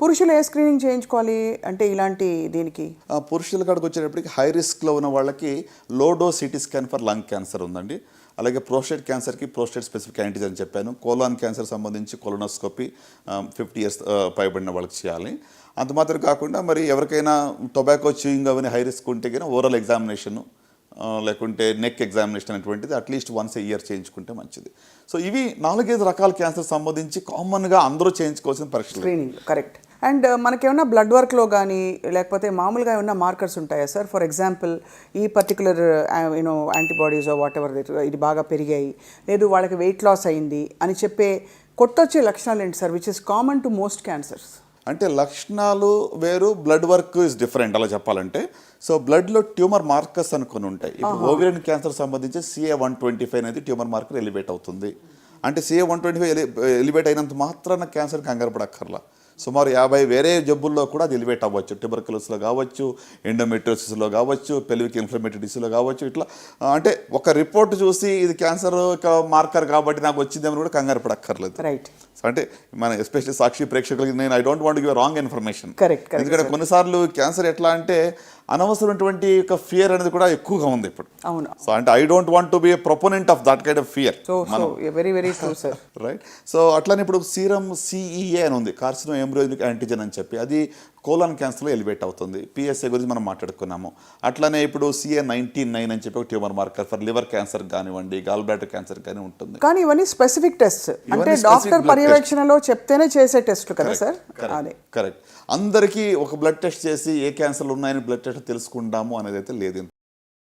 పురుషులు ఏ స్క్రీనింగ్ చేయించుకోవాలి? అంటే ఇలాంటి దీనికి? పురుషుల కాడికి వచ్చేటప్పటికి హై రిస్క్లో ఉన్న వాళ్ళకి low dose CT scan for lung cancer ఉందండి. అలాగే ప్రోస్టేట్ క్యాన్సర్కి ప్రోస్టేట్ స్పెసిఫిక్ యాంటీజెన్ చెప్పాను. కోలాన్ క్యాన్సర్ సంబంధించి కొలోనోస్కోపీ ఫిఫ్టీ ఇయర్స్ పైబడిన వాళ్ళకి చేయాలి. అంత మాత్రం కాకుండా మరి ఎవరికైనా టొబాకో చూయింగ్ అవన్నీ హై రిస్క్ ఉంటే కానీ ఓరల్ ఎగ్జామినేషను లేకుంటే నెక్ ఎగ్జామినేషన్ అనేటువంటిది అట్లీస్ట్ వన్స్ ఇయర్ చేయించుకుంటే మంచిది. సో ఇవి నాలుగైదు రకాల క్యాన్సర్ సంబంధించి కామన్గా అందరూ చేయించుకోవాల్సిన పరీక్షలు. స్క్రీనింగ్ కరెక్ట్ అండ్ మనకేమన్నా బ్లడ్ వర్క్లో కానీ లేకపోతే మామూలుగా ఏమన్నా మార్కర్స్ ఉంటాయా సార్ ఫర్ ఎగ్జాంపుల్ ఈ particular you know antibodies whatever ఇది బాగా పెరిగాయి లేదు వాళ్ళకి వెయిట్ లాస్ అయింది అని చెప్పే కొట్టొచ్చే లక్షణాలు ఏంటి sir which is common to most cancers అంటే లక్షణాలు వేరు బ్లడ్ వర్క్ ఇస్ డిఫరెంట్ అలా చెప్పాలంటే. సో బ్లడ్లో ట్యూమర్ మార్కర్స్ అనుకుని ఉంటాయి. ఇప్పుడు ఓవిరియన్ క్యాన్సర్ సంబంధించి సిఏ వన్ ట్వంటీ ఫైవ్ అనేది ట్యూమర్ మార్కర్ ఎలివేట్ అవుతుంది. అంటే CA one twenty five elevate అయినంత మాత్రాన క్యాన్సర్ కంగారు పడక్కర్లా. సుమారు యాభై వేరే జబ్బుల్లో కూడా అది ఎలివేట్ అవ్వచ్చు. ట్యూబర్కులస్లో కావచ్చు ఎండోమెట్రోసిస్లో కావచ్చు పెల్విక్ ఇన్ఫ్లమేటరీ డిసీలో కావచ్చు ఇట్లా అంటే ఒక రిపోర్ట్ చూసి ఇది క్యాన్సర్ మార్కర్ కాబట్టి నాకు వచ్చిందేమని కూడా కంగారు పడక్కర్లేదు. రైట్ అంటే మన ఎస్పెషల్లీ సాక్షి ప్రేక్షకులకి నేను I don't want give wrong information correct, ఎందుకంటే కొన్నిసార్లు క్యాన్సర్ ఎట్లా అంటే అనవసరమైనటువంటి ఒక ఫియర్ అనేది కూడా ఎక్కువగా ఉంది ఇప్పుడు. అవును. సో అంటే I don't want to be proponent of that kind of fear very very true sir right so అట్లానే ఇప్పుడు సీరం సిఈఏ అని ఉంది. కార్సినో ఎంబ్రోయిక్ యాంటీజెన్ అని చెప్పి. అది కోలాన్ క్యాన్సర్లో ఎలివేట్ అవుతుంది. పిఎస్ఏ గురించి మనం మాట్లాడుకున్నాము. అట్లానే ఇప్పుడు సిఏ నైన్టీన్ నైన్ అని చెప్పి ఒక tumour marker for liver cancer కానివ్వండి గాల్ బ్లాడర్ క్యాన్సర్ కానీ ఉంటుంది. కానీ ఇవన్నీ స్పెసిఫిక్ టెస్ట్ అంటే డాక్టర్. పర్యవేక్షణలో చెప్తేనే చేసే టెస్ట్ కదా సార్ కరెక్ట్ అందరికీ ఒక బ్లడ్ టెస్ట్ చేసి ఏ క్యాన్సర్లు ఉన్నాయని బ్లడ్ టెస్ట్ తెలుసుకుంటాము అనేది అయితే లేదు